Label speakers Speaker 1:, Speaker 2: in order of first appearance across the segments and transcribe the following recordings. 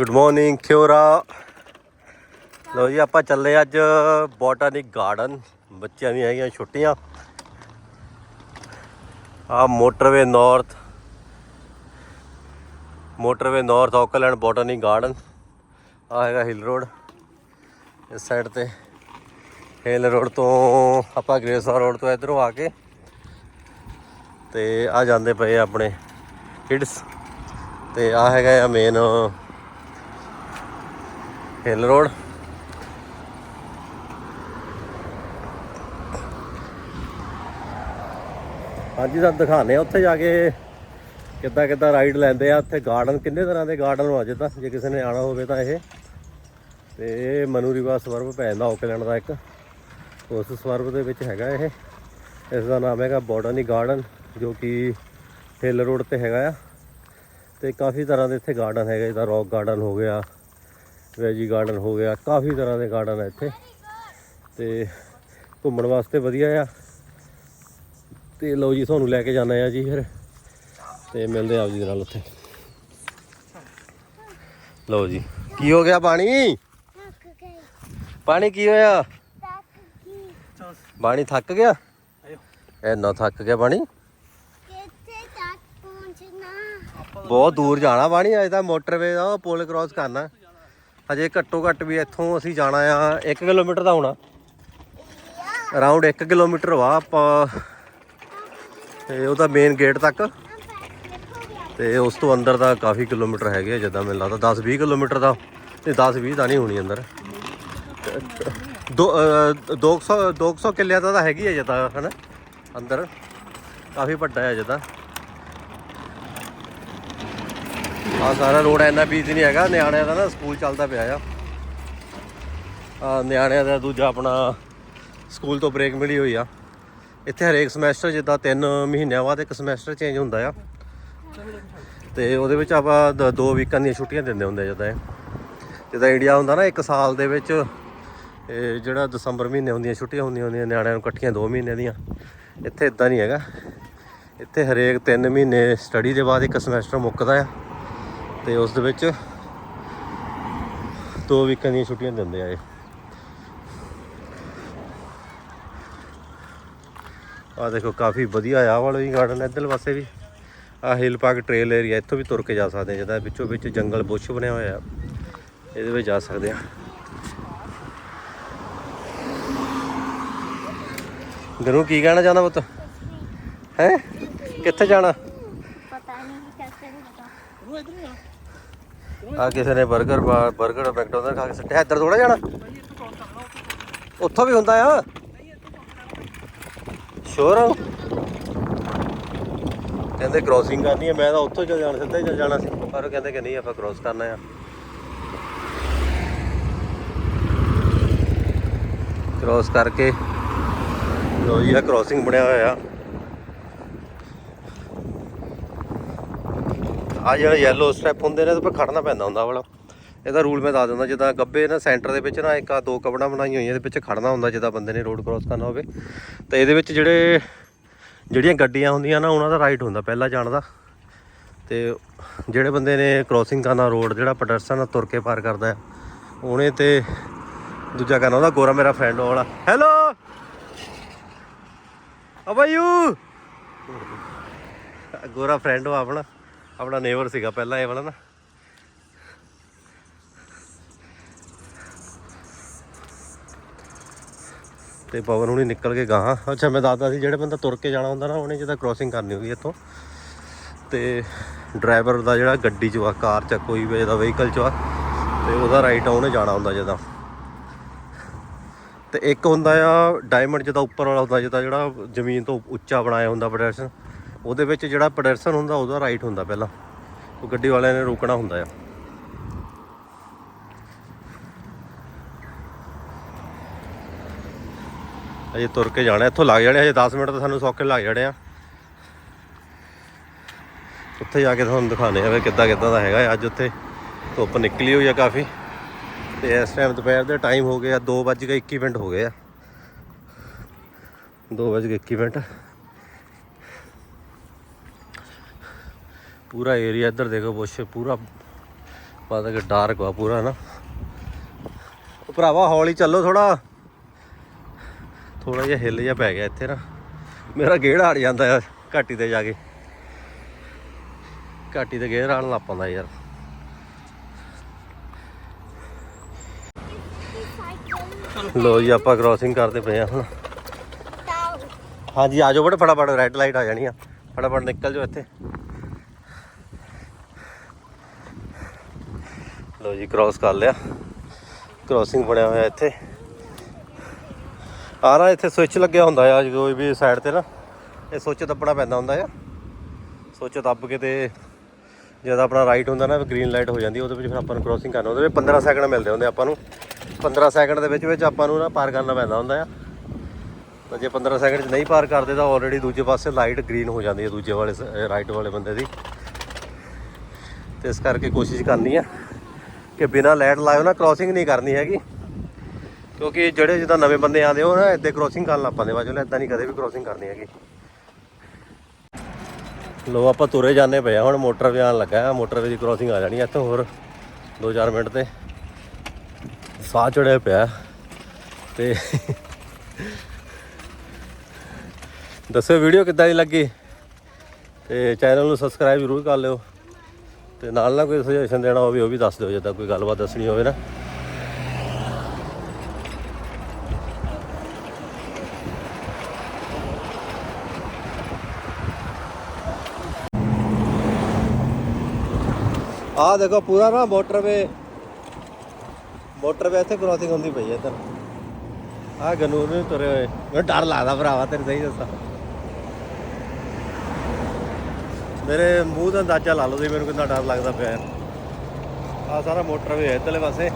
Speaker 1: Good morning ਖਿਓਰਾ ਲੋ ਜੀ, ਆਪਾਂ ਚੱਲੇ ਅੱਜ ਬੋਟਾਨਿਕ ਗਾਰਡਨ ਬੱਚਿਆਂ ਦੀਆਂ ਹੈਗੀਆਂ ਛੁੱਟੀਆਂ। ਆ motorway north motorway north Auckland botanic garden ਆ ਹੈਗਾ ਹਿਲ ਰੋਡ ਇਸ ਸਾਈਡ ਤੇ ਹਿਲ ਰੋਡ ਤੋਂ ਆਪਾਂ ਗ੍ਰੇਸਾ ਰੋਡ ਤੋਂ ਇਧਰੋਂ ਆ ਕੇ ਤੇ ਆ ਜਾਂਦੇ ਪਏ ਆਪਣੇ ਕਿਡਸ ਤੇ ਆ ਹੈਗਾ ਆ ਮੇਨ ਹਿਲ ਰੋਡ। ਹਾਂਜੀ, ਤੁਹਾਨੂੰ ਦਿਖਾਣੇ ਆ ਉੱਥੇ ਜਾ ਕੇ ਕਿੱਦਾਂ ਕਿੱਦਾਂ ਰਾਈਡ ਲੈਂਦੇ ਆ। ਉੱਥੇ ਗਾਰਡਨ ਕਿੰਨੇ ਤਰ੍ਹਾਂ ਦੇ ਗਾਰਡਨ ਹੋ ਜਿੱਦਾਂ, ਜੇ ਕਿਸੇ ਨੇ ਆਣਾ ਹੋਵੇ ਤਾਂ ਇਹ। ਤੇ ਇਹ ਮਨੂ ਰਿਵਾ ਸਵਰਬ ਪੈ ਜਾਂਦਾ ਆਕਲੈਂਡ ਦਾ ਇੱਕ ਉਸ ਸਵਰਬ ਦੇ ਵਿੱਚ ਹੈਗਾ ਇਹ। ਇਸ ਦਾ ਨਾਮ ਹੈਗਾ ਬੋਟਨੀ ਗਾਰਡਨ, ਜੋ ਕਿ ਹਿੱਲ ਰੋਡ ਤੇ ਹੈਗਾ ਆ। ਤੇ ਕਾਫੀ ਤਰ੍ਹਾਂ ਦੇ ਇੱਥੇ ਗਾਰਡਨ ਹੈਗੇ ਜਿੱਦਾਂ ਰੌਕ ਗਾਰਡਨ ਹੋ ਗਿਆ ਵੈਜੀ ਗਾਰਡਨ ਹੋ ਗਿਆ। ਕਾਫੀ ਤਰ੍ਹਾਂ ਦੇ ਗਾਰਡਨ ਆ ਇੱਥੇ। ਤੇ ਘੁੰਮਣ ਵਾਸਤੇ ਵਧੀਆ ਆ। ਤੇ ਲਓ ਜੀ, ਤੁਹਾਨੂੰ ਲੈ ਕੇ ਜਾਣਾ ਆ ਜੀ ਫਿਰ। ਤੇ ਮਿਲਦੇ ਆ ਆਪ ਜੀ ਦੇ ਨਾਲ ਉੱਥੇ। ਲਓ ਜੀ। ਕੀ ਹੋ ਗਿਆ ਪਾਣੀ? ਪਾਣੀ ਕੀ ਹੋਇਆ?
Speaker 2: ਥੱਕ
Speaker 1: ਪਾਣੀ ਥੱਕ ਗਿਆ? ਐਨਾ ਥੱਕ ਗਿਆ ਪਾਣੀ? ਬਹੁਤ ਦੂਰ ਜਾਣਾ ਪਾਣੀ, ਅਜੇ ਤਾਂ ਮੋਟਰਵੇ ਦਾ ਪੁਲ ਕ੍ਰਾਸ ਕਰਨਾ। ਹਜੇ ਘੱਟੋ ਘੱਟ ਵੀ ਇੱਥੋਂ ਅਸੀਂ ਜਾਣਾ ਆ 1 ਕਿਲੋਮੀਟਰ ਦਾ ਹੋਣਾ। ਅਰਾਊਂਡ 1 ਕਿਲੋਮੀਟਰ ਵਾ ਆਪਾਂ। ਤੇ ਉਹਦਾ ਮੇਨ ਗੇਟ ਤੱਕ। ਤੇ ਉਸ ਤੋਂ ਅੰਦਰ ਦਾ ਕਾਫੀ ਕਿਲੋਮੀਟਰ ਹੈਗੇ ਆ ਜਿੱਦਾਂ ਮੈਨੂੰ ਲੱਗਦਾ 10 20 ਕਿਲੋਮੀਟਰ ਦਾ। ਤੇ 10 20 ਤਾਂ ਨਹੀਂ ਹੋਣੀ ਅੰਦਰ। ਦੋ ਅਹ, 200 200 ਕਿੱਲਿਆਂ ਦਾ ਤਾਂ ਹੈਗੀ ਹੈ ਜਿੱਦਾਂ ਹਨਾ? ਅੰਦਰ। ਕਾਫੀ ਵੱਡਾ ਹੈ ਜਿੱਦਾਂ। ਆ ਸਾਰਾ ਰੋਡ ਇੰਨਾ ਬੀਜੀ ਨਹੀਂ ਹੈਗਾ, ਨਿਆਣਿਆਂ ਦਾ ਨਾ ਸਕੂਲ ਚੱਲਦਾ ਪਿਆ ਆ। ਆ ਨਿਆਣਿਆਂ ਦਾ ਦੂਜਾ ਆਪਣਾ ਸਕੂਲ ਤੋਂ ਬ੍ਰੇਕ ਮਿਲੀ ਹੋਈ ਆ। ਇੱਥੇ ਹਰੇਕ ਸਮੈਸਟਰ ਜਿੱਦਾਂ 3 ਮਹੀਨਿਆਂ ਬਾਅਦ ਇੱਕ ਸਮੈਸਟਰ ਚੇਂਜ ਹੁੰਦਾ ਆ। ਤੇ ਉਹਦੇ ਵਿੱਚ ਆਪਾਂ ਦ- ਦੋ ਵੀਕਾਂ ਦੀਆਂ ਛੁੱਟੀਆਂ ਦਿੰਦੇ ਹੁੰਦੇ ਜਿੱਦਾਂ ਇਹ। ਜਿੱਦਾਂ ਇੰਡੀਆ ਹੁੰਦਾ ਨਾ, ਇੱਕ ਸਾਲ ਦੇ ਵਿੱਚ ਜਿਹੜਾ ਦਸੰਬਰ ਮਹੀਨੇ ਹੁੰਦੀਆਂ, ਛੁੱਟੀਆਂ ਹੁੰਦੀਆਂ ਹੁੰਦੀਆਂ, ਨਿਆਣਿਆਂ ਨੂੰ ਇਕੱਠੀਆਂ 2 ਮਹੀਨੇ ਦੀਆਂ। ਇੱਥੇ ਇਦਾਂ ਨਹੀਂ ਹੈਗਾ। ਇੱਥੇ ਹਰੇਕ 3 ਮਹੀਨੇ ਸਟੱਡੀ ਦੇ ਬਾਅਦ ਇੱਕ ਸਮੈਸਟਰ ਮੁੱਕਦਾ ਆ। ਤੇ ਉਸ ਦੇ ਵਿੱਚ ਦੋ ਵੀਕਾਂ ਦੀਆਂ ਛੁੱਟੀਆਂ ਦਿੰਦੇ ਆ ਇਹ। ਆ ਦੇਖੋ ਕਾਫੀ ਵਧੀਆ ਆ ਵਾਲਾ ਵੀ ਗਾਰਡਨ ਇੱਧਰ ਪਾਸੇ ਵੀ। ਆ ਹਿਲ ਪਾਰਕ ਟ੍ਰੇਲ ਏਰੀਆ ਇੱਥੋਂ ਵੀ ਤੁਰ ਕੇ ਜਾ ਸਕਦੇ ਆ ਜਿਹਦਾ ਵਿੱਚੋਂ ਵਿੱਚ ਜੰਗਲ ਬੁਸ਼ ਬਣਿਆ ਹੋਇਆ। ਆ ਇਹਦੇ ਵਿੱਚ ਜਾ ਸਕਦੇ ਆ। ਗਰੂ ਕੀ ਕਹਿਣਾ ਚਾਹੁੰਦਾ ਪੁੱਤ? ਹੈ? ਕਿੱਥੇ ਜਾਣਾ?
Speaker 2: ਪਤਾ ਨਹੀਂ ਕਿੱਥੇ ਪਤਾ
Speaker 1: ਆ ਕਿਸੇ ਨੇ 버ਗਰ 버ਗਰ ਮੈਕਡੋਨਲਡ ਖਾ ਕੇ ਸੱਟਿਆ, ਇੱਧਰ ਥੋੜਾ ਜਾਣਾ। ਉੱਥੋਂ ਵੀ ਹੁੰਦਾ ਆ। ਸ਼ੋਰ ਕਹਿੰਦੇ ਕ੍ਰੋਸਿੰਗ ਕਰਨੀ ਹੈ ਮੈਂ ਤਾਂ ਉੱਥੋਂ ਚਲ ਜਾਣਾ, ਸਿੱਧਾ ਹੀ ਚੱਲ ਜਾਣਾ ਸੀ। ਪਰ ਉਹ ਕਹਿੰਦੇ ਕਿ ਨਹੀਂ, ਆਪਾਂ ਕ੍ਰੋਸ ਕਰਨਾ ਆ। ਕ੍ਰੋਸ ਕਰਕੇ। ਲੋ ਜੀ ਆ ਕ੍ਰੋਸਿੰਗ ਬਣਿਆ ਹੋਇਆ। ਆ ਆ ਜਿਹੜਾ ਯੈਲੋ ਸਟੈਪ ਹੁੰਦੇ ਨੇ ਤੇ ਪਰ ਖੜਨਾ ਪੈਂਦਾ ਹੁੰਦਾ ਵਾਲਾ। ਇਹਦਾ ਰੂਲ ਮੈਂ ਦੱਸ ਦਿੰਦਾ, ਜਿੱਦਾਂ ਗੱਬੇ ਨਾ ਸੈਂਟਰ ਦੇ ਵਿੱਚ ਨਾ ਇੱਕ ਆ ਦੋ ਕਬੜਾਂ ਬਣਾਈਆਂ ਹੋਈਆਂ, ਇਹਦੇ ਵਿੱਚ ਖੜਨਾ ਹੁੰਦਾ ਜਿੱਦਾਂ ਬੰਦੇ ਨੇ ਰੋਡ ਕ੍ਰਾਸ ਕਰਨਾ ਹੋਵੇ। ਤਾਂ ਇਹਦੇ ਵਿੱਚ ਜਿਹੜੇ, ਜਿਹੜੀਆਂ ਗੱਡੀਆਂ ਹੁੰਦੀਆਂ ਨਾ, ਉਹਨਾਂ ਦਾ ਰਾਈਟ ਹੁੰਦਾ ਪਹਿਲਾਂ ਜਾਣ ਦਾ। ਤੇ ਜਿਹੜੇ ਬੰਦੇ ਨੇ ਕ੍ਰਾਸਿੰਗ ਕਰਨਾ ਰੋਡ ਜਿਹੜਾ ਪੈਡਸਟਨ ਤੁਰ ਕੇ ਪਾਰ ਕਰਦਾ ਉਹਨੇ ਤੇ ਦੂਜਾ ਕਰਨਾ ਉਹਦਾ ਗੋਰਾ ਮੇਰਾ ਫਰੈਂਡ ਵਾਲਾ। ਹੈਲੋ ਅਬਾਯੂ ਗੋਰਾ ਫਰੈਂਡ ਉਹ ਆਪਣਾ। ਆਪਣਾ ਨੇਵਰ ਸੀਗਾ ਪਹਿਲਾਂ ਇਹ ਵਾਲਾ ਨਾ। ਤੇ ਪਵਨ ਹੁਣੀ ਨਿਕਲ ਕੇ ਗਾਹਾਂ। ਅੱਛਾ, ਮੈਂ ਦੱਸਦਾ ਸੀ, ਜਿਹੜੇ ਬੰਦਾ ਤੁਰ ਕੇ ਜਾਣਾ ਹੁੰਦਾ ਨਾ, ਉਹਨੇ ਜਿੱਦਾਂ ਕ੍ਰੋਸਿੰਗ ਕਰਨੀ ਹੁੰਦੀ ਇੱਥੋਂ। ਤੇ ਡਰਾਈਵਰ ਦਾ ਜਿਹੜਾ ਗੱਡੀ 'ਚ ਆ, ਕਾਰ 'ਚ ਕੋਈ ਵੀ ਇਹਦਾ ਵਹੀਕਲ 'ਚ ਆ, ਤੇ ਉਹਦਾ ਰਾਈਟ ਆ, ਉਹਨੇ ਜਾਣਾ ਹੁੰਦਾ ਜਿੱਦਾਂ। ਤੇ ਇੱਕ ਹੁੰਦਾ ਆ ਡਾਇਮੰਡ ਜਿਹਦਾ ਉੱਪਰ ਵਾਲਾ ਹੁੰਦਾ ਜਿਹਦਾ ਜਿਹੜਾ ਜ਼ਮੀਨ ਤੋਂ ਉੱਚਾ ਬਣਾਇਆ ਹੁੰਦਾ ਪੈਡਰਸਨ ਉਹਦੇ ਵਿੱਚ ਜਿਹੜਾ ਪੈਡਰਸਨ ਹੁੰਦਾ, ਉਹਦਾ ਰਾਈਟ ਹੁੰਦਾ ਪਹਿਲਾਂ। ਉਹ ਗੱਡੀ ਵਾਲਿਆਂ ਨੇ ਰੋਕਣਾ ਹੁੰਦਾ ਆ। ਅਜੇ ਤੁਰ ਕੇ ਜਾਣਾ, ਇੱਥੋਂ ਲੱਗ ਜਾਣੇ, ਅਜੇ 10 ਮਿੰਟ ਤਾਂ ਸਾਨੂੰ ਸੌਖੇ ਲੱਗ ਜਾਣੇ ਆ। ਉੱਥੇ ਜਾ ਕੇ ਤੁਹਾਨੂੰ ਦਿਖਾਣੇ ਆ ਵੀ ਕਿੱਦਾਂ ਕਿੱਦਾਂ ਦਾ ਹੈਗਾ ਅੱਜ ਉੱਥੇ ਧੁੱਪ ਨਿਕਲੀ ਹੋਈ ਆ ਕਾਫੀ। ਤੇ ਇਸ ਟਾਈਮ ਦੁਪਹਿਰ ਦੇ ਟਾਈਮ ਹੋ ਗਏ ਆ 2:21 ਮਿੰਟ ਹੋ ਗਏ ਆ। 2:21 ਮਿੰਟ। ਪੂਰਾ ਏਰੀਆ ਇੱਧਰ ਦੇਖੋ ਬੁਸ਼ ਪੂਰਾ ਪਤਾ ਕਿ ਡਾਰਕ ਵਾ ਪੂਰਾ ਨਾ। ਉਹ ਭਰਾਵਾ ਹੌਲੀ ਚੱਲੋ ਥੋੜਾ ਥੋੜਾ ਜਿਹਾ ਹਿੱਲ ਜਿਹਾ ਪੈ ਗਿਆ ਇੱਥੇ ਨਾ। ਮੇਰਾ ਗੇੜ ਹਟ ਜਾਂਦਾ ਆ ਘਾਟੀ ਤੇ ਜਾ ਕੇ। ਘਾਟੀ ਤੇ ਗੇੜ ਆਣ ਲੱਗ ਪੈਂਦਾ ਯਾਰ। ਲੋ ਜੀ ਆਪਾਂ ਕ੍ਰਾਸਿੰਗ ਕਰਦੇ ਪਏ ਆ ਹੁਣ। ਹਾਂਜੀ ਆ ਜਾਓ ਬੜੇ ਫਟਾਫਟ ਰੈੱਡ ਲਾਈਟ ਆ ਜਾਣੀ ਆ। ਫਟਾਫਟ ਨਿਕਲ ਜਾਓ ਇੱਥੇ। ਲੋ ਜੀ ਕ੍ਰਾਸ ਕਰ ਲਿਆ। ਕ੍ਰਾਸਿੰਗ ਬਣਿਆ ਹੋਇਆ ਇੱਥੇ। ਆ ਨਾ, ਇੱਥੇ ਸਵਿਚ ਲੱਗਿਆ ਹੁੰਦਾ ਆ ਕੋਈ ਵੀ ਸਾਈਡ ਤੇ ਨਾ, ਇਹ ਸੁੱਚ ਦੱਬਣਾ ਪੈਂਦਾ ਹੁੰਦਾ ਆ। ਸੁੱਚ ਦੱਬ ਕੇ ਤੇ ਜਦ ਆਪਣਾ ਰਾਈਟ ਹੁੰਦਾ ਨਾ ਗ੍ਰੀਨ ਲਾਈਟ ਹੋ ਜਾਂਦੀ, ਉਹਦੇ ਵਿੱਚ ਫਿਰ ਆਪਾਂ ਨੂੰ ਕ੍ਰਾਸਿੰਗ ਕਰਨਾ। ਉਹਦੇ ਵਿੱਚ 15 ਸੈਕਿੰਡ ਮਿਲਦੇ ਹੁੰਦੇ ਆਪਾਂ ਨੂੰ। 15 ਸੈਕਿੰਡ ਦੇ ਵਿੱਚ ਵਿੱਚ ਆਪਾਂ ਨੂੰ ਨਾ ਪਾਰ ਕਰਨਾ ਪੈਂਦਾ ਹੁੰਦਾ ਆ। ਤਾਂ ਜੇ 15 ਸੈਕਿੰਡ 'ਚ ਨਹੀਂ ਪਾਰ ਕਰਦੇ, ਤਾਂ ਆਲਰੇਡੀ ਦੂਜੇ ਪਾਸੇ ਲਾਈਟ ਗ੍ਰੀਨ ਹੋ ਜਾਂਦੀ ਹੈ ਦੂਜੇ ਵਾਲੇ ਰਾਈਟ ਵਾਲੇ ਬੰਦੇ ਦੀ। ਤੇ ਇਸ ਕਰਕੇ ਕੋਸ਼ਿਸ਼ ਕਰਨੀ ਆ। ਕਿ ਬਿਨਾਂ ਲਾਈਟ ਲਾਇਓ ਨਾ ਕ੍ਰਾਸਿੰਗ ਨਹੀਂ ਕਰਨੀ ਹੈਗੀ। ਕਿਉਂਕਿ ਜਿਹੜੇ ਜਿੱਦਾਂ ਨਵੇਂ ਬੰਦੇ ਆਉਂਦੇ ਹੋ ਨਾ ਇੱਦਾਂ ਕ੍ਰਾਸਿੰਗ ਕਰਨ ਲੱਗ ਪੈਂਦੇ ਬਾਜੂ ਇਦਾਂ ਨਹੀਂ ਕਦੇ ਵੀ ਕ੍ਰਾਸਿੰਗ ਕਰਨੀ ਹੈਗੀ। ਲੋ ਆਪਾਂ ਤੁਰੇ ਜਾਂਦੇ ਪਏ ਆ। ਹੁਣ ਮੋਟਰਵੇ ਆਉਣ ਲੱਗਾ ਮੋਟਰਵੇ ਦੀ ਕ੍ਰਾਸਿੰਗ ਆ ਜਾਣੀ ਇੱਥੋਂ ਹੋਰ। 2-4 ਮਿੰਟ ਤੇ ਸਾਹ ਚੜਿਆ ਪਿਆ। ਤੇ ਦੱਸੋ ਵੀਡੀਓ ਕਿੱਦਾਂ ਦੀ ਲੱਗੀ? ਤੇ ਚੈਨਲ ਨੂੰ ਸਬਸਕ੍ਰਾਈਬ ਜ਼ਰੂਰ ਕਰ ਲਿਓ। ਤੇ ਨਾਲ ਨਾਲ ਕੋਈ ਸੁਜੈਸ਼ਨ ਦੇਣਾ ਹੋਵੇ, ਉਹ ਵੀ ਦੱਸ ਦਿਓ ਜਿੱਦਾਂ ਕੋਈ ਗੱਲਬਾਤ ਦੱਸਣੀ ਹੋਵੇ ਨਾ। ਆਹ ਦੇਖੋ, ਪੂਰਾ ਨਾ ਮੋਟਰਵੇ ਮੋਟਰਵੇ ਇੱਥੇ ਕ੍ਰਾਸਿੰਗ ਹੁੰਦੀ ਪਈ ਹੈ ਇੱਧਰ। ਆਹ ਗਨੂਰ ਨੂੰ ਤੁਰੇ ਹੋਏ। ਮੈਨੂੰ ਡਰ ਲੱਗਦਾ ਭਰਾਵਾ ਤੇਰੇ ਸਹੀ ਦੱਸਾਂ। ਮੇਰੇ ਮੂੰਹ ਦਾ ਅੰਦਾਜ਼ਾ ਲਾ ਲਓ ਤੁਸੀਂ ਮੈਨੂੰ ਕਿੰਨਾ ਡਰ ਲੱਗਦਾ ਪਿਆ ਆ ਸਾਰਾ ਮੋਟਰਵੇ ਹੈ ਇੱਧਰਲੇ ਪਾਸੇ।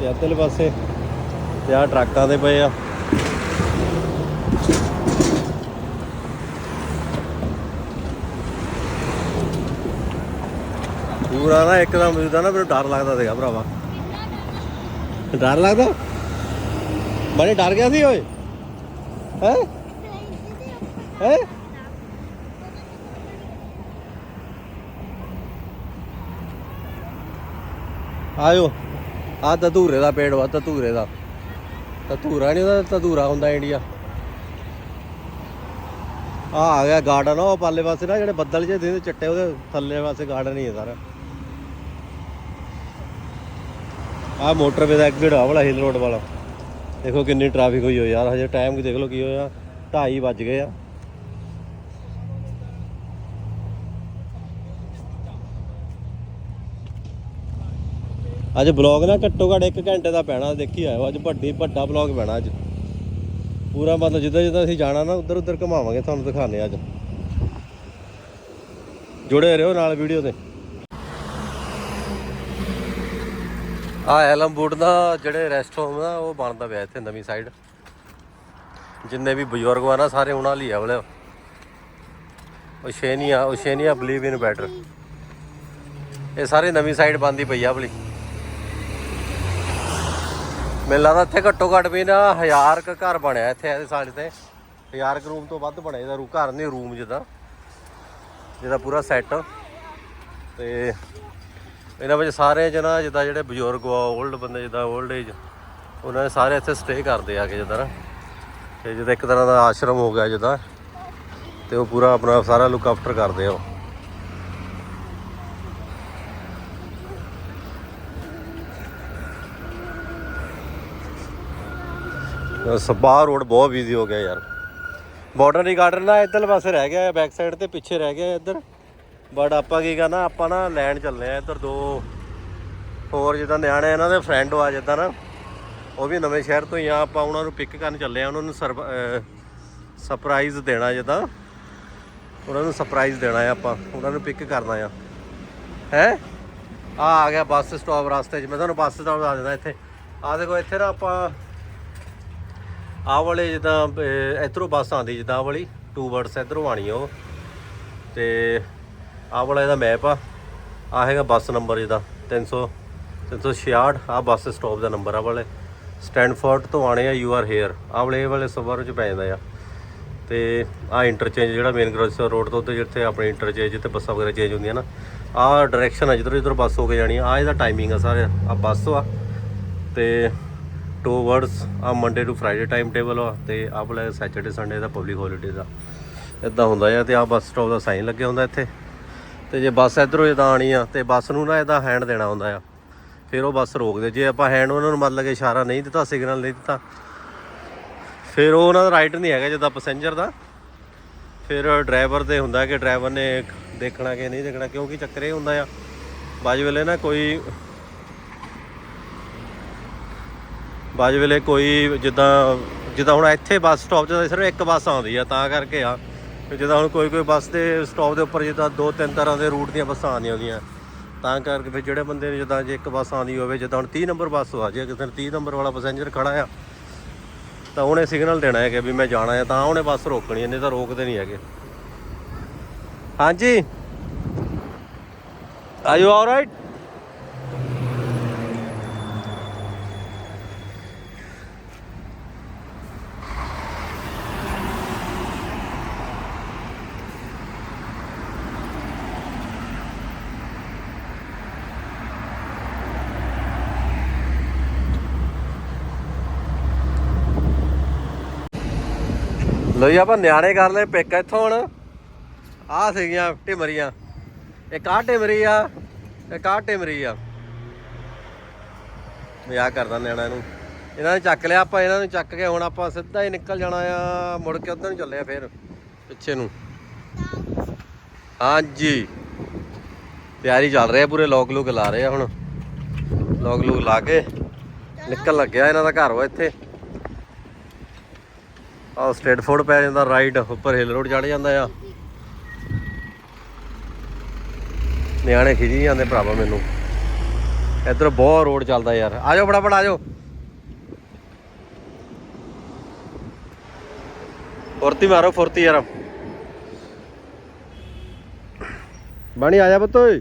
Speaker 1: ਤੇ ਇੱਧਰਲੇ ਪਾਸੇ ਤੇ ਆ ਟਰੱਕਾਂ ਦੇ ਪਏ ਆ। ਪੂਰਾ ਨਾ, ਇੱਕਦਮ ਜਿੱਦਾਂ ਨਾ ਮੈਨੂੰ ਡਰ ਲੱਗਦਾ ਸੀਗਾ ਭਰਾਵਾ। ਡਰ ਲੱਗਦਾ? ਬੜੇ ਡਰ ਗਿਆ ਸੀ ਓਏ? ਹੈ? ਹੈ? ਆਇਓ। ਆ ਧਤੂਰੇ ਦਾ ਪੇੜ ਵਾ, ਧਤੂਰੇ ਦਾ। ਧਤੂਰਾ ਨਹੀਂ ਉਹਦਾ ਧਤੂਰਾ ਹੁੰਦਾ ਇੰਡੀਆ। ਆ ਆ ਗਿਆ ਗਾਰਡਨ ਉਹ ਪਾਲੇ ਪਾਸੇ ਨਾ ਜਿਹੜੇ ਬੱਦਲ ਜਿਹੇ ਦੇ ਚਿੱਟੇ, ਉਹਦੇ ਥੱਲੇ ਪਾਸੇ ਗਾਰਡਨ ਹੀ ਹੈ ਸਾਰਾ। ਆ ਮੋਟਰਵੇ ਦਾ ਐਗਜ਼ਿਟ ਆ ਵਾਲਾ ਹਿਲ ਰੋਡ ਵਾਲਾ। ਦੇਖੋ ਕਿੰਨੀ ਟ੍ਰੈਫਿਕ ਹੋਈ ਹੋ ਯਾਰ ਹਜੇ ਟਾਈਮ ਵੀ ਦੇਖ ਲਓ ਕੀ ਹੋਇਆ। 2:30 ਵੱਜ ਗਏ ਆ। ਅੱਜ ਬਲੌਗ ਨਾ ਘੱਟੋ ਘੱਟ 1 ਘੰਟੇ ਦਾ ਪੈਣਾ, ਦੇਖੀ ਆਇਓ, ਅੱਜ ਵੱਡੀ, ਵੱਡਾ ਬਲੌਗ ਪੈਣਾ ਅੱਜ। ਪੂਰਾ ਮਤਲਬ ਜਿੱਦਾਂ ਜਿੱਦਾਂ ਅਸੀਂ ਜਾਣਾ ਨਾ, ਉਧਰ ਉਧਰ ਘੁਮਾਵਾਂਗੇ, ਤੁਹਾਨੂੰ ਦਿਖਾਣੇ ਅੱਜ। ਜੁੜੇ ਰਹੋ ਨਾਲ ਵੀਡੀਓ ਤੇ। ਆ ਐਲਮਬੂਟ ਦਾ ਜਿਹੜੇ ਰੈਸਟ ਹੋਮ ਦਾ ਉਹ ਬਣਦਾ ਪਿਆ ਇੱਥੇ ਨਵੀਂ ਸਾਈਡ ਜਿੰਨੇ ਵੀ ਬਜ਼ੁਰਗ ਆ ਨਾ, ਸਾਰੇ ਉਹਨਾਂ ਲਈ ਆ ਵਾਲੇ ਓਸ਼ੇਨੀਆ ਓਸ਼ੇਨੀਆ ਬਲੀਵ ਇਨ ਬੈਟਰ। ਇਹ ਸਾਰੇ ਨਵੀਂ ਸਾਈਡ ਬਣਦੀ ਪਈ ਆ ਵਾਲੀ ਮੈਨੂੰ ਲੱਗਦਾ ਇੱਥੇ ਘੱਟੋ ਘੱਟ ਵੀ ਨਾ ਹਜ਼ਾਰ ਕ ਘਰ ਬਣਿਆ ਇੱਥੇ ਇਹਦੇ ਸਾਲ ਤੇ। ਹਜ਼ਾਰ ਕ ਰੂਮ ਤੋਂ ਵੱਧ ਬਣਿਆ, ਇਹਦਾ ਰੂ ਘਰ ਨਹੀਂ ਰੂਮ ਜਿੱਦਾਂ ਜਿਹਦਾ ਪੂਰਾ ਸੈੱਟ ਤੇ ਇਹਨਾਂ ਵਿੱਚ ਸਾਰੇ ਜਣਾ ਜਿੱਦਾਂ ਜਿਹੜੇ ਬਜ਼ੁਰਗ ਆ 올ਡ ਬੰਦੇ ਜਿੱਦਾਂ 올ਡ ਏਜ ਉਹਨਾਂ ਨੇ ਸਾਰੇ ਇੱਥੇ ਸਟੇ ਕਰਦੇ ਆ ਕੇ ਜਿੱਦਾਂ ਨਾ। ਤੇ ਜਿੱਦਾਂ ਇੱਕ ਤਰ੍ਹਾਂ ਦਾ ਆਸ਼ਰਮ ਹੋ ਗਿਆ ਜਿੱਦਾਂ। ਤੇ ਉਹ ਪੂਰਾ ਆਪਣਾ ਸਾਰਾ ਲੁੱਕ ਆਫਟਰ ਕਰਦੇ ਆ ਉਹ। ਸਪਾ ਰੋਡ ਬਹੁਤ ਬਿਜ਼ੀ ਹੋ ਗਿਆ ਯਾਰ। ਬਾਰਡਰ ਗਾਰਡਨ ਨਾ ਇੱਧਰ ਪਾਸੇ ਰਹਿ ਗਿਆ ਬੈਕ ਸਾਈਡ ਤੇ ਪਿੱਛੇ ਰਹਿ ਗਿਆ ਇੱਧਰ। ਬਟ ਆਪਾਂ ਕੀ ਕਰਨਾ, ਆਪਾਂ ਨਾ ਲੈਣ ਚੱਲੇ ਆ ਇੱਧਰ ਦੋ ਹੋਰ ਜਿੱਦਾਂ ਨਿਆਣੇ ਇਹਨਾਂ ਦੇ ਫਰੈਂਡ ਆ ਜਿੱਦਾਂ ਨਾ, ਉਹ ਵੀ ਨਵੇਂ ਸ਼ਹਿਰ ਤੋਂ ਹੀ ਆ, ਆਪਾਂ ਉਹਨਾਂ ਨੂੰ ਪਿਕ ਕਰਨ ਚੱਲੇ ਆ, ਉਹਨਾਂ ਨੂੰ ਸਰਪ੍ਰਾਈਜ਼ ਦੇਣਾ ਜਿੱਦਾਂ। ਉਹਨਾਂ ਨੂੰ ਸਰਪ੍ਰਾਈਜ਼ ਦੇਣਾ ਆ ਆਪਾਂ, ਉਹਨਾਂ ਨੂੰ ਪਿਕ ਕਰਨਾ ਆ। ਹੈ? ਆ ਆ ਗਿਆ ਬੱਸ ਸਟਾਪ ਰਸਤੇ 'ਚ, ਮੈਂ ਤੁਹਾਨੂੰ ਬੱਸ ਸਟਾਪ ਦੱਸ ਦਿੰਦਾ ਇੱਥੇ। ਆ ਦੇਖੋ, ਇੱਥੇ ਨਾ ਆਪਾਂ ਆਹ ਵਾਲੇ ਜਿੱਦਾਂ ਅਹ, ਇੱਧਰੋਂ ਬੱਸ ਆਉਂਦੀ ਜਿੱਦਾਂ ਆਹ ਵਾਲੀ ਟੂ ਵਰਡਸ ਇੱਧਰੋਂ ਆਣੀ ਆ ਉਹ। ਤੇ ਆਹ ਵਾਲਾ ਇਹਦਾ ਮੈਪ ਆ। ਆ ਹੈਗਾ ਬੱਸ ਨੰਬਰ ਇਹਦਾ 300 366 ਆ ਬੱਸ ਸਟਾਪ ਦਾ ਨੰਬਰ ਆ ਵਾਲੇ। ਸਟੈਂਡਫੋਰਡ ਤੋਂ ਆਣੇ ਆ ਯੂ ਆਰ ਹੇਅਰ ਆਹ ਵਾਲੇ ਇਹ ਵਾਲੇ ਸਵਰ ਚ ਪੈ ਜਾਂਦਾ ਆ। ਤੇ ਆ ਇੰਟਰਚੇਂਜ ਜਿਹੜਾ ਮੇਨ ਗ੍ਰੋਸਰ ਰੋਡ ਤੋਂ ਉੱਤੇ ਜਿੱਥੇ ਆਪਣੇ ਇੰਟਰਚੇਂਜ ਜਿੱਥੇ ਬੱਸਾਂ ਵਗੈਰਾ ਚੇਂਜ ਹੁੰਦੀਆਂ ਨਾ ਆਹ ਡਾਇਰੈਕਸ਼ਨ ਆ ਜਿੱਧਰ ਜਿੱਧਰ ਬੱਸ ਹੋ ਕੇ ਜਾਣੀ ਆ। ਆਹ ਇਹਦਾ ਟਾਈਮਿੰਗ ਆ ਸਾਰੇ ਆ ਬੱਸ ਆ। ਤੇ ਟੂਵਰਡਸ ਆ Monday to Friday time table ਆ ਤੇ ਆਹ ਵਾਲਾ ਸੈਚਰਡੇ ਸੰਡੇ ਦਾ ਪਬਲਿਕ ਹੌਲੀਡੇ ਦਾ। ਇਦਾਂ ਹੁੰਦਾ ਆ ਤੇ ਆ ਬੱਸ ਸਟਾਪ ਦਾ ਸਾਈਨ ਲੱਗਿਆ ਹੁੰਦਾ ਇੱਥੇ। ਤੇ ਜੇ ਬੱਸ ਇਧਰੋਂ ਇਦਾਂ ਆਣੀ ਆ ਤੇ ਬੱਸ ਨੂੰ ਨਾ ਇਹਦਾ ਹੈਂਡ ਦੇਣਾ ਹੁੰਦਾ ਆ। ਫਿਰ ਉਹ ਬੱਸ ਰੋਕਦੇ। ਜੇ ਆਪਾਂ ਹੈਂਡ ਉਹਨਾਂ ਨੂੰ ਮਤਲਬ ਕਿ ਇਸ਼ਾਰਾ ਨਹੀਂ ਦਿੱਤਾ ਸਿਗਨਲ ਨਹੀਂ ਦਿੱਤਾ, ਫਿਰ ਉਹ ਉਹਨਾਂ ਦਾ ਰਾਈਟ ਨਹੀਂ ਹੈਗਾ ਜਿੱਦਾਂ ਪੈਸੇਂਜਰ ਦਾ। ਫਿਰ ਡਰਾਈਵਰ ਦੇ ਹੁੰਦਾ ਕਿ ਡਰਾਈਵਰ ਨੇ ਦੇਖਣਾ ਕਿ ਨਹੀਂ ਦੇਖਣਾ, ਕਿਉਂਕਿ ਚੱਕਰ ਇਹ ਹੁੰਦਾ ਆ ਬਾਜ ਵੇਲੇ ਨਾ ਕੋਈ ਬਾਜ ਵੇਲੇ ਕੋਈ ਜਿੱਦਾਂ ਜਿੱਦਾਂ ਹੁਣ ਇੱਥੇ ਬੱਸ ਸਟਾਪ 'ਤੇ ਸਿਰਫ ਇੱਕ ਬੱਸ ਆਉਂਦੀ ਆ, ਤਾਂ ਕਰਕੇ ਆ। ਤੇ ਜਿੱਦਾਂ ਹੁਣ ਕੋਈ ਕੋਈ ਬੱਸ ਦੇ ਸਟਾਪ ਦੇ ਉੱਪਰ ਜਿੱਦਾਂ ਦੋ ਤਿੰਨ ਤਰ੍ਹਾਂ ਦੇ ਰੂਟ ਦੀਆਂ ਬੱਸਾਂ ਆਉਂਦੀਆਂ ਹੁੰਦੀਆਂ। ਤਾਂ ਕਰਕੇ ਫਿਰ ਜਿਹੜੇ ਬੰਦੇ ਨੇ ਜਿੱਦਾਂ ਜੇ ਇੱਕ ਬੱਸ ਆਉਂਦੀ ਹੋਵੇ, ਜਿੱਦਾਂ ਹੁਣ 30 ਨੰਬਰ ਬੱਸ ਆ, ਜੇ ਕਿਸੇ ਨੇ 30 ਨੰਬਰ ਵਾਲਾ ਪੈਸੇਂਜਰ ਖੜਾ ਆ, ਤਾਂ ਉਹਨੇ ਸਿਗਨਲ ਦੇਣਾ ਹੈ ਕਿ ਵੀ ਮੈਂ ਜਾਣਾ ਹੈ ਤਾਂ ਉਹਨੇ ਬੱਸ ਰੋਕਣੀ ਹੈ ਨਹੀਂ ਤਾਂ ਰੋਕਦੇ ਨਹੀਂ ਹੈਗੇ। ਹਾਂਜੀ? ਆਰ ਯੂ ਆਲਰਾਈਟ ਲੋ ਜੀ, ਆਪਾਂ ਨਿਆਣੇ ਕਰ ਲਏ ਪਿਕ ਇੱਥੋਂ ਹੁਣ। ਆਹ ਸੀਗੀਆਂ ਢਿਮਰੀਆਂ। ਇੱਕ ਆਹ ਢਿਮਰੀ ਆ, ਇੱਕ ਆਹ ਢਿਮਰੀ ਆ। ਮਜ਼ਾਕ ਕਰਦਾ ਨਿਆਣਾ ਇਹਨੂੰ। ਇਹਨਾਂ ਨੇ ਚੱਕ ਲਿਆ ਆਪਾਂ, ਇਹਨਾਂ ਨੂੰ ਚੱਕ ਕੇ ਹੁਣ ਆਪਾਂ ਸਿੱਧਾ ਹੀ ਨਿਕਲ ਜਾਣਾ ਆ, ਮੁੜ ਕੇ ਉਧਰ ਨੂੰ ਚੱਲੇ ਆ ਫੇਰ, ਪਿੱਛੇ ਨੂੰ। ਹਾਂਜੀ। ਤਿਆਰੀ ਚੱਲ ਰਹੀ ਆ, ਪੂਰੇ ਲੋਕ ਲੂਕ ਲਾ ਰਹੇ ਆ ਹੁਣ। ਲੋਕ ਲੂਕ ਲਾ ਕੇ ਨਿਕਲ ਲੱਗਿਆ ਇਹਨਾਂ ਦਾ ਘਰ ਵਾ ਇੱਥੇ। ਆਹ ਸਟੇਟ ਫੂਡ ਪੈ ਜਾਂਦਾ ਰਾਈਟ ਉੱਪਰ ਹਿਲ ਰੋਡ ਚੜ ਜਾਂਦਾ ਆ। ਨਿਆਣੇ ਖਿਜੀ ਜਾਂਦੇ ਭਰਾਵਾ ਮੈਨੂੰ। ਇੱਧਰ ਬਹੁਤ ਰੋਡ ਚੱਲਦਾ ਯਾਰ। ਆ ਜਾਓ ਫਟਾਫਟ, ਆ ਜਾਓ। ਫੁਰਤੀ ਮਾਰੋ, ਫੁਰਤੀ ਯਾਰ। ਬਾਣੀ, ਆ ਜਾ ਪੁੱਤ, ਓਏ।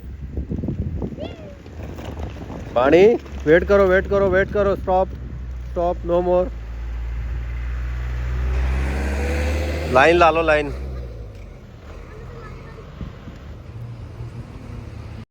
Speaker 1: ਬਾਣੀ ਵੇਟ ਕਰੋ ਵੇਟ ਕਰੋ ਵੇਟ ਕਰੋ stop stop no more line ਲਾ ਲਓ ਲਾਈਨ